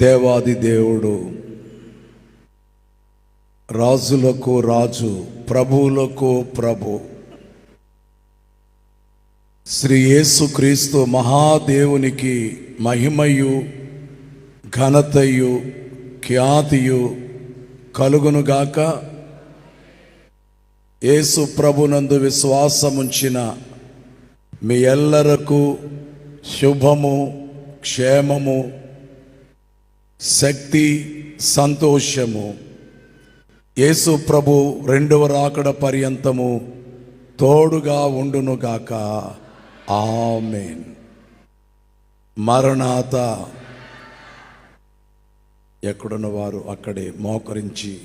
దేవాది దేవుడు. రాజులకు రాజు ప్రభువులకు ప్రభు. శ్రీ యేసుక్రీస్తు మహాదేవునికి మహిమయు ఘనతయు ఖ్యాతియు కలుగునుగాక యేసు ప్రభునందు విశ్వాసముంచిన మీ ఎల్లరకు శుభము క్షేమము శక్తి సంతోషము. యేసు ప్రభు రెండవ రాకడ పర్యంతము తోడుగా ఉండునుగాక ఆమెన్. మరణాత. ఎక్కడున్న వారు అక్కడే మోకరించి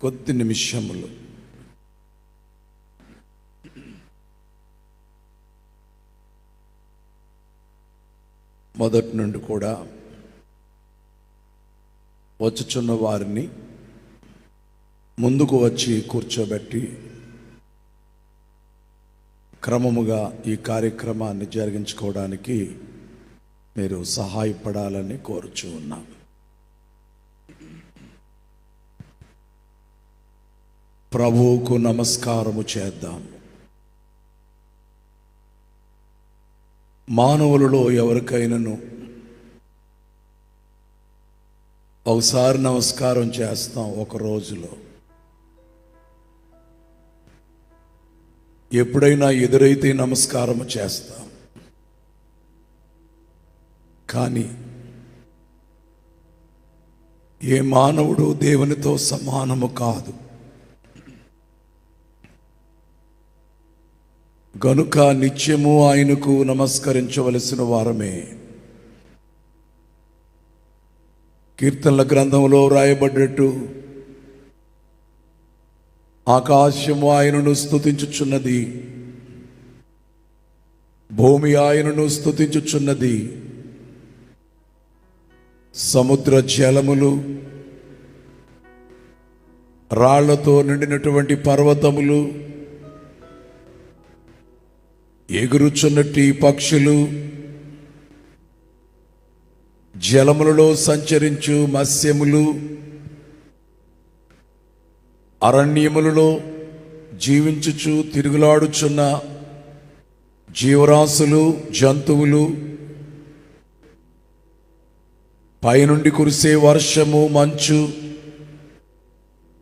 కొద్ది నిమిషములు. మొదటి నుండి కూడా వచ్చుచున్న వారిని ముందుకు వచ్చి కూర్చోబెట్టి క్రమముగా ఈ కార్యక్రమాన్ని జరిగించుకోవడానికి మీరు సహాయపడాలని కోరుచు ఉన్నాం. ప్రభువుకు నమస్కారము చేద్దాం. మానవులలో ఎవరికైనాను ఒకసారి నమస్కారం చేస్తాం ఒక రోజులో. ఎప్పుడైనా ఎదురైతే నమస్కారం చేస్తాం. కానీ ఏ మానవుడు దేవునితో సమానము కాదు. గనుక నిత్యము ఆయనకు నమస్కరించవలసిన వారమే. కీర్తనల గ్రంథంలో వ్రాయబడ్డట్టు ఆకాశము ఆయనను స్తుతించుచున్నది భూమి ఆయనను స్తుతించుచున్నది సముద్ర జలములు రాళ్ళతో నిండినటువంటి పర్వతములు ఎగురుచున్నట్టి పక్షులు జలములలో సంచరించు మత్స్యములు అరణ్యములలో జీవించుచు తిరుగులాడుచున్న జీవరాశులు జంతువులు పైనుండి కురిసే వర్షము మంచు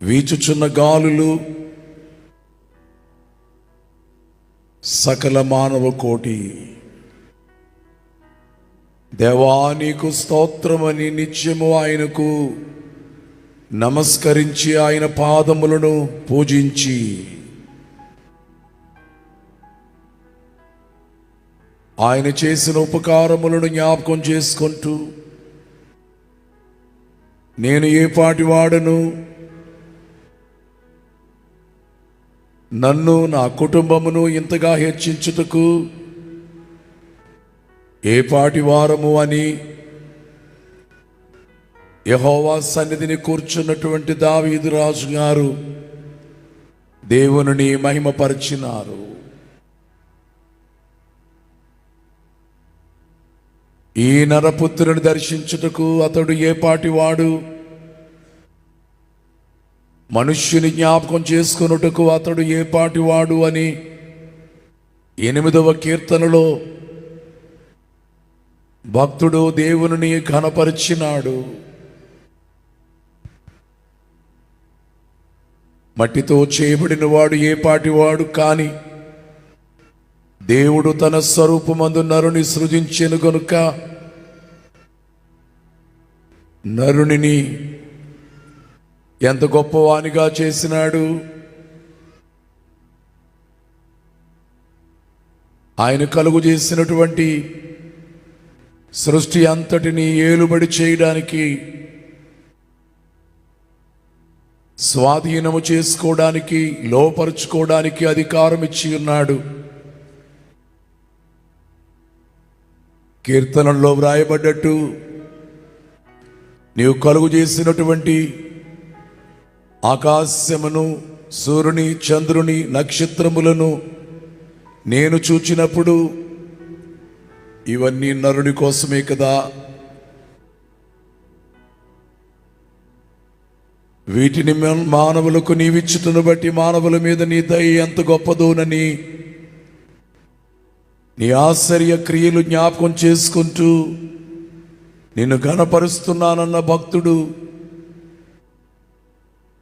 వీచుచున్న గాలులు సకల మానవ కోటి. దేవా నీకు స్తోత్రమని నిత్యము ఆయనకు నమస్కరించి ఆయన పాదములను పూజించి. ఆయన చేసిన ఉపకారములను జ్ఞాపకం చేసుకుంటూ నేను ఏ పాటి వాడను? నన్ను నా కుటుంబమును ఇంతగా హెచ్చించుటకు ఏ పాటి వారము అని యహోవా సన్నిధిని కూర్చున్నటువంటి దావీదు రాజు గారు దేవుని మహిమపరిచినారు. ఈ నరపుత్రుని దర్శించుటకు అతడు ఏ వాడు మనుష్యుని జ్ఞాపకం చేసుకొనుటకు అతడు ఏ వాడు అని ఎనిమిదవ కీర్తనలో భక్తుడు దేవుని కనపరిచినాడు మట్టితో చేయబడిన వాడు ఏ పాటివాడు కాని దేవుడు తన స్వరూపమందు నరుని సృజించెను గనుక నరునిని ఎంత గొప్పవానిగా చేసినాడు? ఆయన కలుగు చేసినటువంటి సృష్టి అంతటిని ఏలుబడి చేయడానికి స్వాధీనము చేసుకోవడానికి లోపరుచుకోవడానికి అధికారం ఇచ్చి ఉన్నాడు. కీర్తనలో వ్రాయబడ్డట్టు నీవు కలుగు చేసినటువంటి ఆకాశమును సూర్యుని చంద్రుని నక్షత్రములను నేను చూచినప్పుడు ఇవన్నీ నరుడి కోసమే కదా. వీటిని మానవులకు నీ విచ్చుతును బట్టి మానవుల మీద నీ దయ ఎంత గొప్పదోనని నీ ఆశ్చర్య క్రియలు జ్ఞాపకం చేసుకుంటూ నిన్ను ఘనపరుస్తున్నానన్న భక్తుడు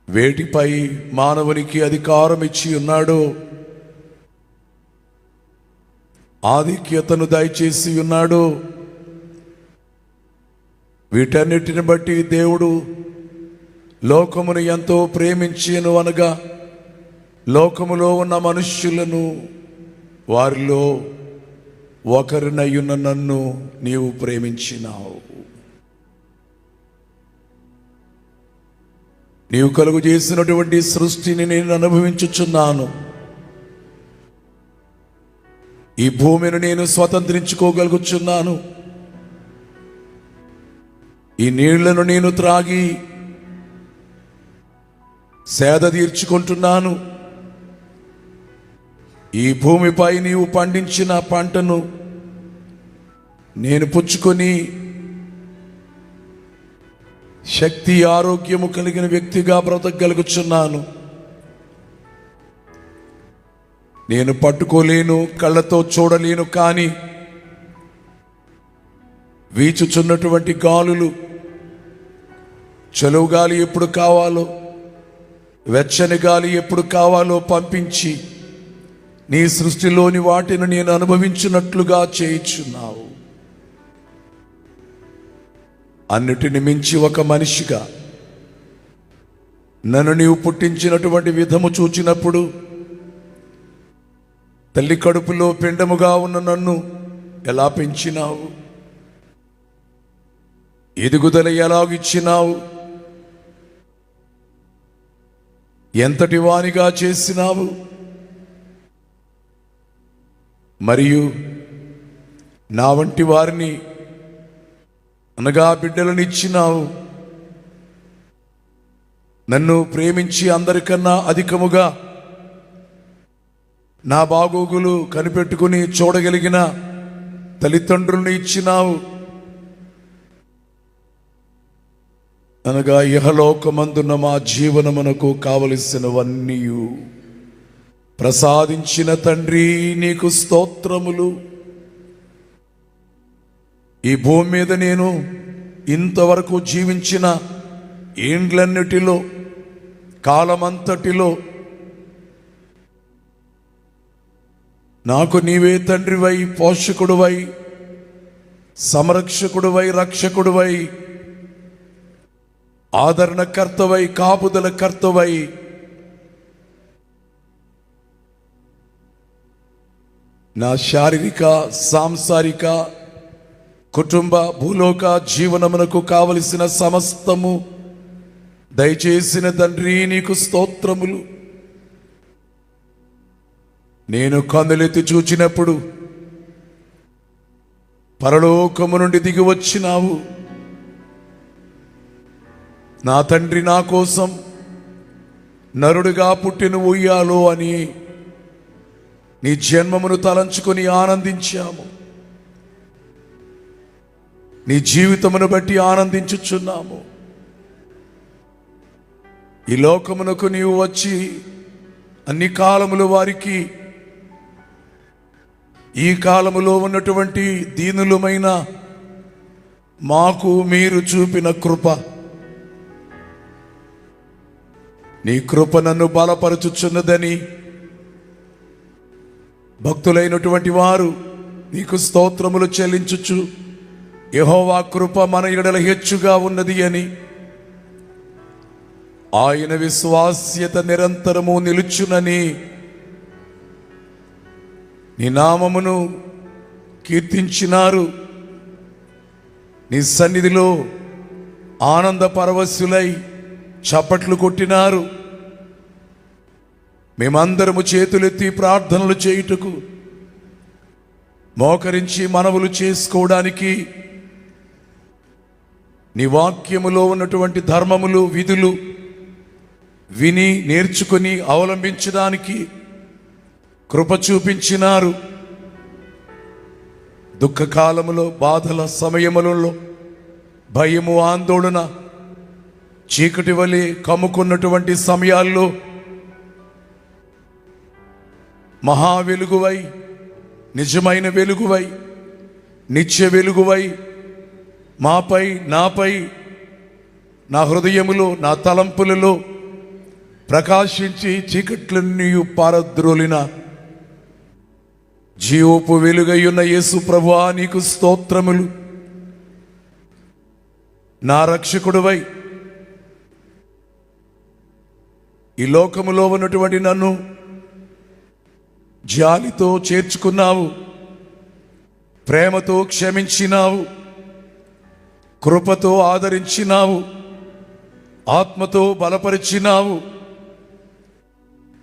వేటిపై మానవునికి అధికారం ఇచ్చి ఉన్నాడో ఆధిక్యతను దయచేసి ఉన్నాడు. వీటన్నిటిని బట్టి దేవుడు లోకమును ఎంతో ప్రేమించేను అనగా లోకములో ఉన్న మనుష్యులను వారిలో ఒకరినయ్యున్న నన్ను నీవు ప్రేమించినావు. నీవు కలుగు చేసినటువంటి సృష్టిని నేను అనుభవించుచున్నాను. ఈ భూమిని నేను స్వతంత్రించుకోగలుగుచున్నాను. ఈ నీళ్ళను నేను త్రాగి సేద తీర్చుకుంటున్నాను. ఈ భూమిపై నీవు పండించిన పంటను నేను పుచ్చుకొని శక్తి ఆరోగ్యము కలిగిన వ్యక్తిగా బ్రతకగలుగుచున్నాను. నేను పట్టుకోలేను కళ్ళతో చూడలేను కానీ వీచుచున్నటువంటి గాలులు చెలువు గాలి ఎప్పుడు కావాలో వెచ్చని గాలి ఎప్పుడు కావాలో పంపించి నీ సృష్టిలోని వాటిని నేను అనుభవించినట్లుగా చేయించున్నావు. అన్నిటిని మించి ఒక మనిషిగా నన్ను నీవు పుట్టించినటువంటి విధము చూచినప్పుడు తల్లి కడుపులో పిండముగా ఉన్న నన్ను ఎలా పెంచినావు? ఎదుగుదల ఎలాగిచ్చినావు ఎంతటి వానిగా చేసినావు? మరియు నా వంటి వారిని అనగా బిడ్డలను ఇచ్చినావు నన్ను ప్రేమించి అందరికన్నా అధికముగా నా బాగోగులు కనిపెట్టుకుని చూడగలిగిన తల్లిదండ్రులను ఇచ్చినావు. అనగా ఇహలోకమందున్న మా జీవనమునకు కావలసినవన్నీ ప్రసాదించిన తండ్రి నీకు స్తోత్రములు. ఈ భూమి మీద నేను ఇంతవరకు జీవించిన ఏండ్లన్నిటిలో కాలమంతటిలో నాకు నీవే తండ్రివై పోషకుడువై సంరక్షకుడువై రక్షకుడువై ఆదరణకర్తవై కాపుదల కర్తవై నా శారీరక సాంసారిక కుటుంబ భూలోక జీవనమునకు కావలసిన సమస్తము దయచేసిన తండ్రి నీకు స్తోత్రములు. నేను కందులెత్తి చూచినప్పుడు పరలోకము నుండి దిగి వచ్చినావు. నా తండ్రి నా కోసం నరుడుగా పుట్టిన ఉయ్యాలో అని నీ జన్మమును తలంచుకొని ఆనందించాము. నీ జీవితమును బట్టి ఆనందించుచున్నాము. ఈ లోకమునకు నీవు వచ్చి అన్ని కాలములు వారికి ఈ కాలములో ఉన్నటువంటి దీనులమైన మాకు మీరు చూపిన కృప. నీ కృప నన్ను బలపరచుచున్నదని భక్తులైనటువంటి వారు నీకు స్తోత్రములు చెల్లించుచు యహోవా కృప మన ఎడల హెచ్చుగా ఉన్నది అని ఆయన విశ్వాస్యత నిరంతరము నిలుచునని నీ నామమును కీర్తించినారు. నీ సన్నిధిలో ఆనంద పరవశులై చప్పట్లు కొట్టినారు. మేమందరము చేతులెత్తి ప్రార్థనలు చేయుటకు మోకరించి మనవులు చేసుకోవడానికి నీ వాక్యములో ఉన్నటువంటి ధర్మములు విధులు విని నేర్చుకుని అవలంబించడానికి కృప చూపించినారు. దుఃఖకాలములో బాధల సమయములలో భయము ఆందోళన చీకటి వలె కమ్ముకున్నటువంటి సమయాల్లో మహా వెలుగువై నిజమైన వెలుగువై నిత్య వెలుగువై మాపై నాపై నా హృదయములో నా తలంపులలో ప్రకాశించి చీకట్లన్నీ పారద్రోలిన జీవోపు వెలుగయ్యున్న యేసు ప్రభువా నీకు స్తోత్రములు. నా రక్షకుడువై ఈ లోకములో ఉన్నటువంటి నన్ను జాలితో చేర్చుకున్నావు ప్రేమతో క్షమించినావు కృపతో ఆదరించినావు ఆత్మతో బలపరిచినావు.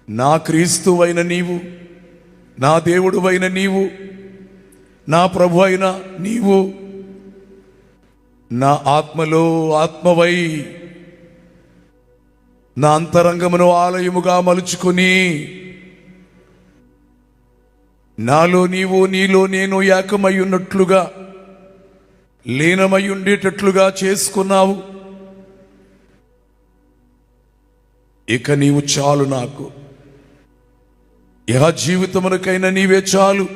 నా క్రీస్తువైన నీవు నా దేవుడువైన నీవు నా ప్రభు అయిన నీవు నా ఆత్మలో ఆత్మవై నా అంతరంగమును ఆలయముగా మలుచుకుని నాలో నీవు నీలో నేను ఏకమై ఉన్నట్లుగా లీనమై ఉండేటట్లుగా చేసుకున్నావు. ఇక నీవు చాలు నాకు. ఇహ జీవితమునకైనా నీవే చాలు.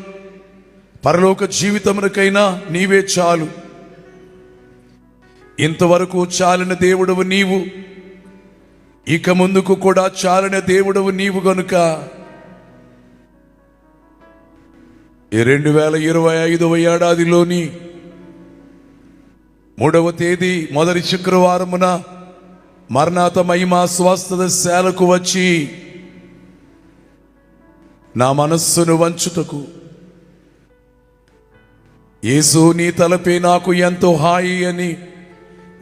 పరలోక జీవితమునకైనా నీవే చాలు. ఇంతవరకు చాలిన దేవుడవు నీవు. ఇక ముందుకు కూడా చాలిన దేవుడవు నీవు గనుక. ఈ రెండు వేల ఇరవై ఐదవ ఏడాదిలోని మూడవ తేదీ మొదటి శుక్రవారమున మరణాత మహిమా స్వస్థత శాలకు వచ్చి నా మనస్సును వంచుటకు. యేసు నీ తలపే నాకు ఎంతో హాయి అని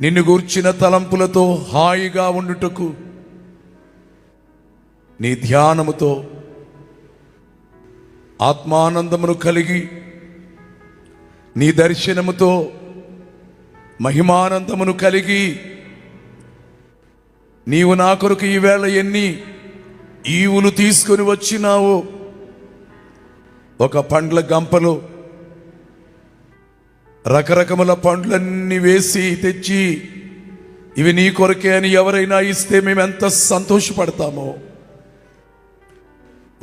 నిన్ను గూర్చిన తలంపులతో హాయిగా ఉండుటకు. నీ ధ్యానముతో ఆత్మానందమును కలిగి నీ దర్శనముతో మహిమానందమును కలిగి నీవు నా కొరకు ఈవేళ ఎన్ని ఈవులు తీసుకొని వచ్చినావో ఒక పండ్ల గంపలు రకరకముల పండ్లన్నీ వేసి తెచ్చి ఇవి నీ కొరకే అని ఎవరైనా ఇస్తే మేము ఎంత సంతోషపడతామో?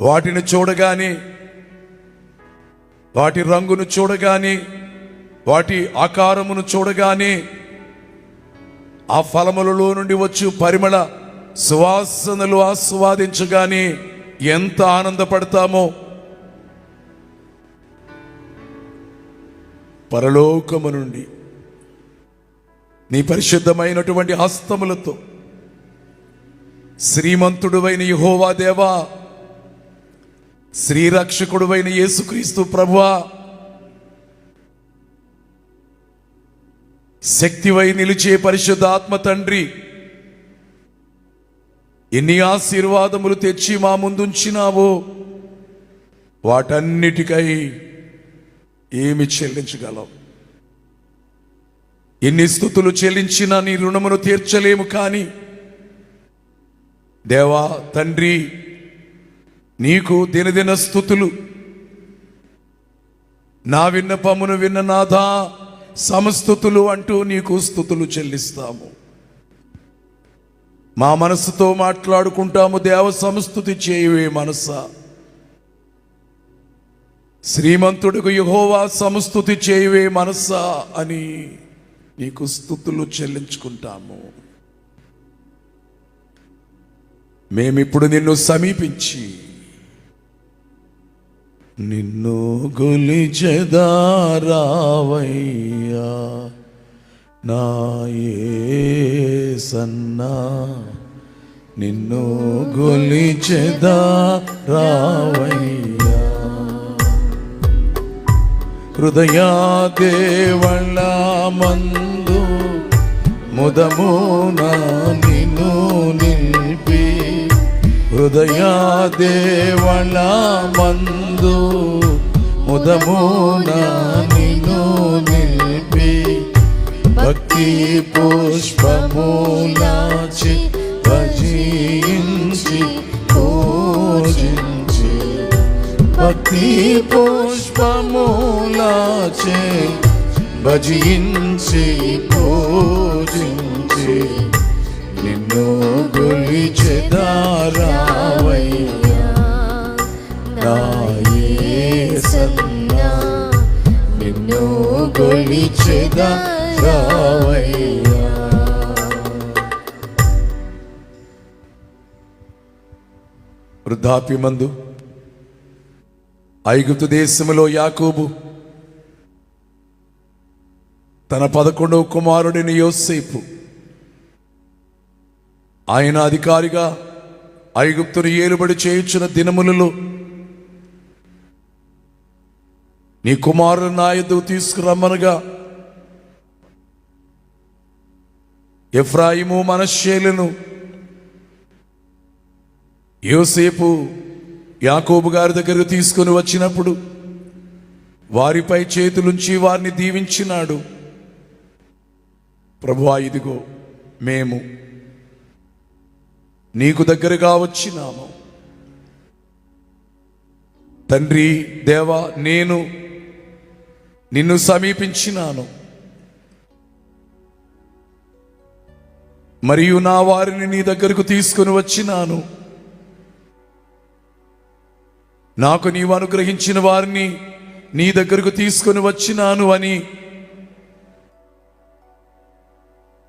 వాటిని చూడగానే వాటి రంగును చూడగానే వాటి ఆకారమును చూడగానే ఆ ఫలములలో నుండి వచ్చు పరిమళ సువాసనలు ఆస్వాదించగానే ఎంత ఆనందపడతామో? పరలోకము నుండి నీ పరిశుద్ధమైనటువంటి హస్తములతో శ్రీమంతుడువైన యహోవా దేవా శ్రీరక్షకుడువైన యేసుక్రీస్తు ప్రభువా శక్తివై నిలిచే పరిశుద్ధ ఆత్మ తండ్రి ఎన్ని ఆశీర్వాదములు తెచ్చి మా ముందుంచినావో వాటన్నిటికై ఏమి చెల్లించగలం? ఎన్ని స్థుతులు చెల్లించినా నీ రుణమును తీర్చలేము కానీ దేవా తండ్రి నీకు దినదిన స్థుతులు. నా విన్నపమును విన్న నాథా సమస్థుతులు అంటూ నీకు స్థుతులు చెల్లిస్తాము. మా మనసుతో మాట్లాడుకుంటాము దేవ సమస్థుతి చేయవే మనసా. శ్రీమంతుడికి యహోవా సంస్థుతి చేయవే మనస్సా అని నీకు స్థుతులు చెల్లించుకుంటాము. మేమిప్పుడు నిన్ను సమీపించి నిన్ను గొలిచెదారావయ్యా. నాయే సన్నా నిన్ను గొలిచెదారావయ్యా. హృదయాదేవళ మందు ముదమున నిన్ను నిల్పి. హృదయాదేవళ మందు ముదమున నిన్ను నిలిపి. భక్తి పుష్పమూలాచి భజించి భక్తి పుష్పమూలాచే భజించి పూజించి నిన్ను గొలిచెదారావయ్యా నా యేసన్నా నిన్ను గొలిచెదారావయ్యా వృద్ధాప్యమందు ఐగుప్తు దేశములో యాకోబు తన పదకొండవ కుమారుడిని యోసేపు ఆయన అధికారిగా ఐగుప్తును ఏలుబడి చేయించిన దినములలో నీ కుమారుడు నా ఎద్దుకు తీసుకురమ్మనగా ఎఫ్రాయిము మనశ్శేలను యోసేపు యాకోబు గారి దగ్గరకు తీసుకొని వచ్చినప్పుడు వారిపై చేతులుంచి వారిని దీవించినాడు. ప్రభువా ఇదిగో మేము నీకు దగ్గరగా వచ్చినాము. తండ్రి దేవా నేను నిన్ను సమీపించినాను. మరియు నా వారిని నీ దగ్గరకు తీసుకొని వచ్చినాను. నాకు నీవు అనుగ్రహించిన వారిని నీ దగ్గరకు తీసుకొని వచ్చినాను అని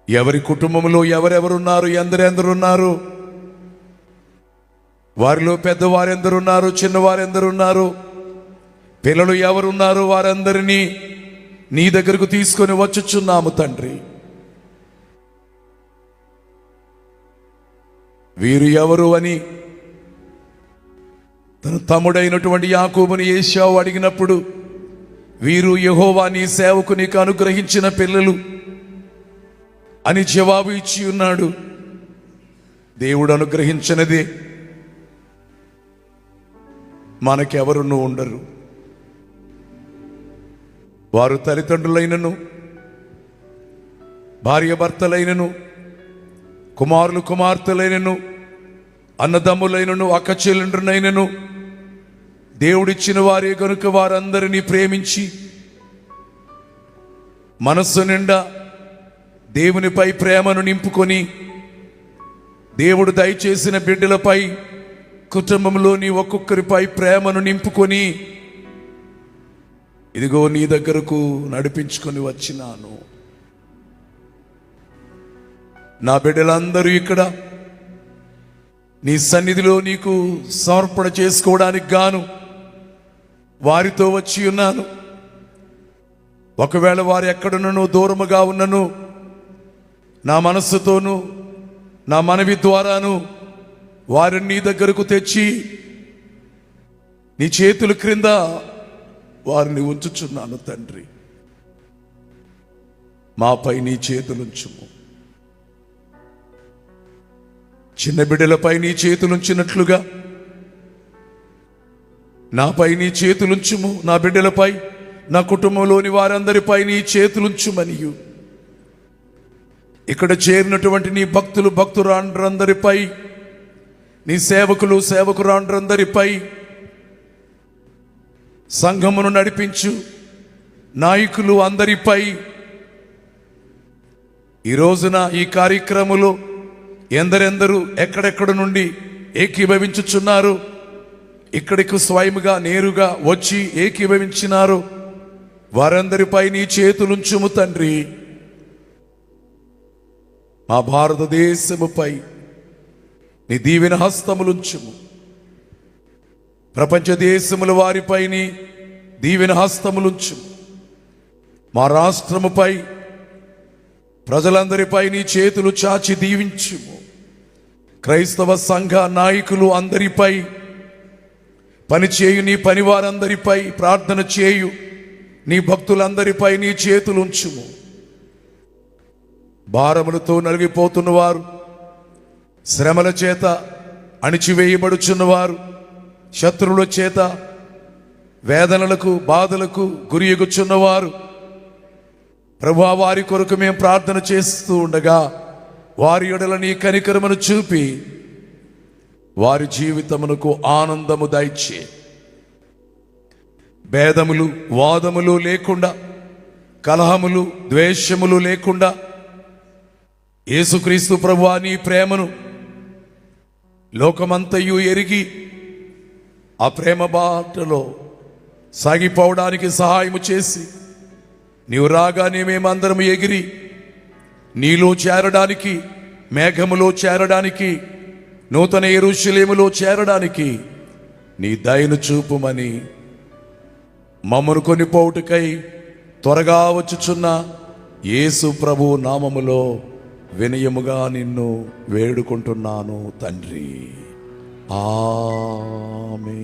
ఎవరి కుటుంబంలో ఎవరెవరున్నారు ఎందరెందరున్నారు? వారిలో పెద్దవారు ఎందరున్నారు చిన్నవారు ఎందరున్నారు పిల్లలు ఎవరున్నారు వారందరినీ నీ దగ్గరకు తీసుకొని వచ్చుచున్నాము తండ్రి. వీరు ఎవరు అని తన తమ్ముడైనటువంటి యాకోబుని ఏషావు అడిగినప్పుడు వీరు యహోవా నీ సేవకు నీకు అనుగ్రహించిన పిల్లలు అని జవాబు ఇచ్చి ఉన్నాడు. దేవుడు అనుగ్రహించినదే. మనకెవరును ఉండరు. వారు తల్లిదండ్రులైనను భార్యభర్తలైనను కుమారులు కుమార్తెలైనను అన్నదమ్ములైనను అక్క చెల్లెండ్రునైనను దేవుడిచ్చిన వారే కనుక వారందరినీ ప్రేమించి మనస్సు నిండా దేవునిపై ప్రేమను నింపుకొని దేవుడు దయచేసిన బిడ్డలపై కుటుంబంలోని ఒక్కొక్కరిపై ప్రేమను నింపుకొని ఇదిగో నీ దగ్గరకు నడిపించుకొని వచ్చినాను. నా బిడ్డలందరూ ఇక్కడ నీ సన్నిధిలో నీకు సమర్పణ చేసుకోవడానికి గాను వారితో వచ్చి ఉన్నాను. ఒకవేళ వారు ఎక్కడున్నను దూరముగా ఉన్నను నా మనస్సుతోనూ నా మనవి ద్వారాను వారిని నీ దగ్గరకు తెచ్చి నీ చేతుల క్రింద వారిని ఉంచుచున్నాను తండ్రి. మాపై నీ చేతులుంచుము. చిన్న బిడ్డలపై నీ చేతులుంచినట్లుగా నాపై నీ చేతులుంచుము నా బిడ్డలపై నా కుటుంబంలోని వారందరిపై నీ చేతులుంచుమనియు. ఇక్కడ చేరినటువంటి నీ భక్తులు భక్తురాండ్రందరిపై నీ సేవకులు సేవకురాండ్రందరిపై సంఘమును నడిపించు నాయకులు అందరిపై. ఈ రోజున ఈ కార్యక్రమంలో ఎందరెందరూ ఎక్కడెక్కడ నుండి ఏకీభవించుచున్నారు ఇక్కడికి స్వయముగా నేరుగా వచ్చి ఏకీభవించినారు. వారందరిపై నీ చేతులుంచుము తండ్రి. మా భారతదేశముపై నీ దీవెన హస్తములుంచుము. ప్రపంచ దేశముల వారిపై నీ దీవెన హస్తములుంచుము. మా రాష్ట్రముపై ప్రజలందరిపై నీ చేతులు చాచి దీవించుము. క్రైస్తవ సంఘ నాయకులు అందరిపై పనిచేయు నీ పనివారందరిపై ప్రార్థన చేయు. నీ భక్తులందరిపై నీ చేతులుంచుము. భారములతో నలిగిపోతున్నవారు శ్రమల చేత అణిచివేయబడుచున్నవారు శత్రువుల చేత వేదనలకు బాధలకు గురియగుచున్నవారు. ప్రభా వారి కొరకు మేము ప్రార్థన చేస్తూ ఉండగా వారి ఎడల నీ కనికరమను చూపి వారి జీవితమునకు ఆనందము దయచే భేదములు వాదములు లేకుండా కలహములు ద్వేషములు లేకుండా యేసుక్రీస్తు ప్రభువా నీ ప్రేమను లోకమంతయు ఎరిగి ఆ ప్రేమ బాటలో సాగిపోవడానికి సహాయము చేసి నీవు రాగానే మేమందరం ఎగిరి నీలో చేరడానికి మేఘములో చేరడానికి నూతన ఎరుశలేములో చేరడానికి నీ దయను చూపుమని మమ్మను కొనిపోవుటకై త్వరగా వచ్చుచున్న యేసు ప్రభు నామములో వినయముగా నిన్ను వేడుకుంటున్నాను తండ్రి. ఆమె